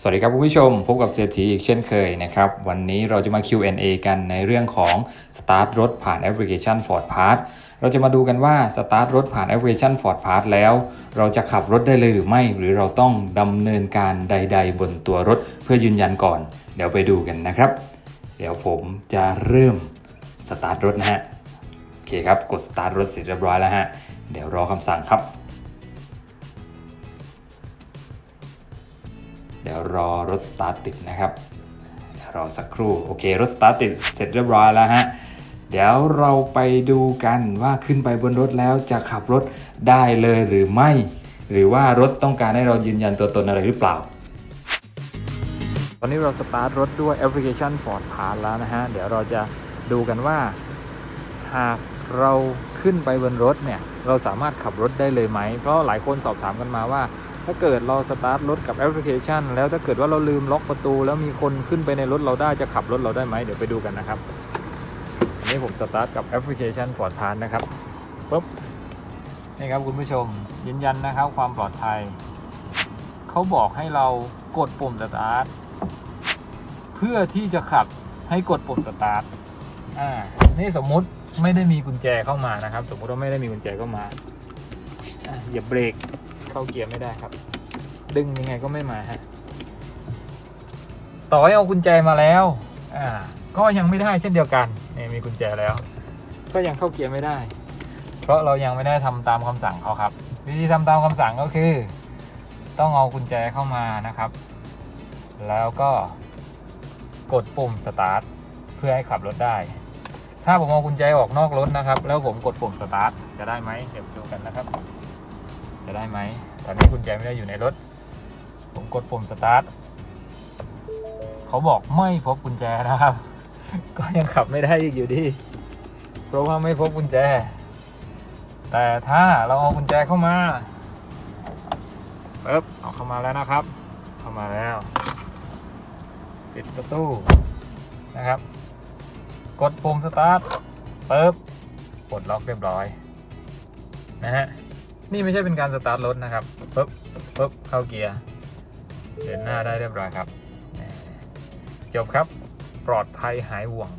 สวัสดีครับคุณผู้ชม พบกับเศรษฐีอีกเช่นเคยนะครับ วันนี้เราจะมา Q&A กันในเรื่องของ Start รถผ่านแอปพลิเคชัน Ford Pass เราจะมาดูกันว่า Start รถผ่านแอปพลิเคชัน Ford Pass แล้ว เราจะขับรถได้เลยหรือไม่ หรือเราต้องดำเนินการใด ๆ บนตัวรถเพื่อยืนยันก่อน เดี๋ยวไปดูกันนะครับ เดี๋ยวผมจะเริ่ม Start รถนะฮะ โอเคครับ กด Start รถเสร็จเรียบร้อยแล้วฮะ เดี๋ยวรอคำสั่งครับ เดี๋ยวรอรถสตาร์ทติดนะครับเดี๋ยวรอสักครู่ โอเค รถสตาร์ทติดเสร็จเรียบร้อยแล้วฮะ เดี๋ยวเราไปดูกันว่าขึ้นไปบนรถแล้วจะขับรถได้เลยหรือไม่ หรือว่ารถต้องการให้เรายืนยันตัวตนอะไรหรือเปล่า ตอนนี้เราสตาร์ทรถด้วยแอปพลิเคชัน Ford Pass แล้วนะฮะ เดี๋ยวเราจะดูกันว่า หากเราขึ้นไปบนรถเนี่ย เราสามารถขับรถได้เลยไหม เพราะหลายคนสอบถามกันมาว่า ถ้าเกิดเราสตาร์ทรถกับแอปพลิเคชัน แล้วถ้าเกิดว่าเราลืมล็อกประตู แล้วมีคนขึ้นไปในรถเราได้จะขับรถเราได้ไหมเดี๋ยวไปดูกันนะครับอันนี้ผมสตาร์ทกับแอปพลิเคชัน Ford Pass นะครับปุ๊บนี่ครับคุณผู้ชมยืนยันนะครับความปลอดภัยเขาบอกให้เรากดปุ่มสตาร์ทเพื่อที่จะขับให้กดปุ่มสตาร์ทอ่านี่สมมุติไม่ได้มีกุญแจเข้ามานะครับ สมมุติว่าไม่ได้มีกุญแจเข้ามาออย่าเบรก เข้าเกียร์ไม่ได้ครับ ดึงยังไงก็ไม่มาฮะต่อให้เอากุญแจมาแล้ว อ่า ก็ยังไม่ได้เช่นเดียวกันนี่มีกุญแจแล้ว ก็ยังเข้าเกียร์ไม่ได้ เพราะเรายังไม่ได้ทำตามคำสั่งเขาครับ วิธีทำตามคำสั่งก็คือ ต้องเอากุญแจเข้ามานะครับ แล้วก็กดปุ่มสตาร์ทเพื่อให้ขับรถได้ ถ้าผมเอากุญแจออกนอกรถนะครับ แล้วผมกดปุ่มสตาร์ทจะได้ไหมเดี๋ยวดูกันนะครับ จะได้ไหม ตอนนี้กุญแจไม่ได้อยู่ในรถ ผมกดปุ่มสตาร์ทเขาบอกไม่พบกุญแจนะครับ ก็ยังขับไม่ได้อีกอยู่ดี เพราะว่าไม่พบกุญแจ แต่ถ้าเราเอากุญแจเข้ามาปึ๊บเอาเข้ามาแล้วนะครับ เข้ามาแล้ว ปิดประตูนะครับ กดปุ่มสตาร์ทปึ๊บปลดล็อกเรียบร้อยนะฮะ นี่ไม่ใช่เป็นการสตาร์ทรถนะครับปึ๊บปึ๊บเข้าเกียร์เดินหน้าได้เรียบร้อยครับ จบครับปลอดภัยหายห่วง